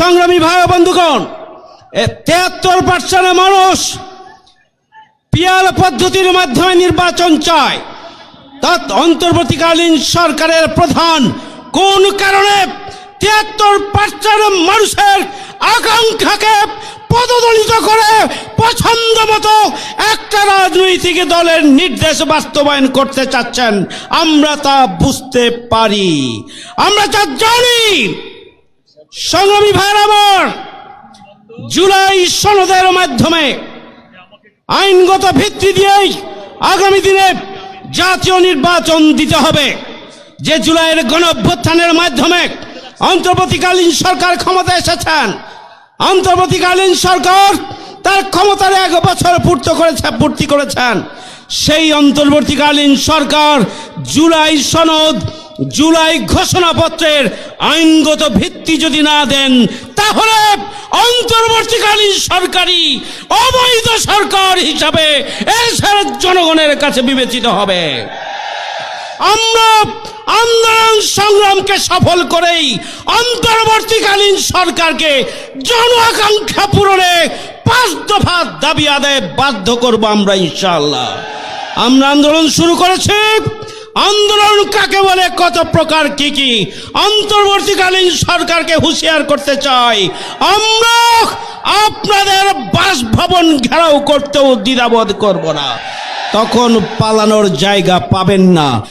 সংগ্রামী ভাই বন্ধুগণ তেহাত্তর পার্সেন্ট মানুষ পিয়াল পদ্ধতির মাধ্যমে নির্বাচন চায়। তৎ অন্তর্বর্তীকালীন সরকারের প্রধান কোন কারণে তিয়াত্তর পার্সেন্ট মানুষের আকাঙ্ক্ষাকে পদদলিত করে পছন্দ মতো একটা রাজনৈতিক দলের নির্দেশ বাস্তবায়ন করতে চাচ্ছেন? আমরা তা বুঝতে পারি। আমরা তা জানি। সংগ্রামী ভাইয়ের আমার জুলাই সনদের মাধ্যমে আইনগত ভিত্তি দিয়েই আগামী দিনে জাতীয় নির্বাচন দিতে হবে। যে জুলাইয়ের গণ অভ্যুত্থানের মাধ্যমে অন্তর্বর্তীকালীন সরকার ক্ষমতা এসেছেন, অন্তর্বর্তীকালীন সরকার তার ক্ষমতার এক বছর পূর্ত করেছে, পূর্তি করেছেন। সেই অন্তর্বর্তীকালীন সরকার জুলাই সনদ জুলাই ঘোষণাপত্রের আইনগত ভিত্তি যদি না দেন, তাহলে অন্তর্বর্তীকালীন সরকারি অবৈধ সরকার হিসাবে এসের জনগণের কাছে বিবেচিত হবে। আমরা আন্দোলন সংগ্রামকে সফল করেই অন্তর্বর্তীকালীন সরকারকে জন আকাঙ্ক্ষা পূরণে পাঁচ দফা দাবি আদায় বাধ্য করব আমরা ইনশাআল্লাহ। আমরা আন্দোলন শুরু করেছি আন্দোলন কাকে বলে, কত প্রকার কি কি? অন্তর্বর্তীকালীন সরকারকে হুঁশিয়ার করতে চাই। আমরা আপনাদের বাসভবন ঘেরাও করতেও দ্বিধাবোধ করব না। তখন পালানোর জায়গা পাবেন না।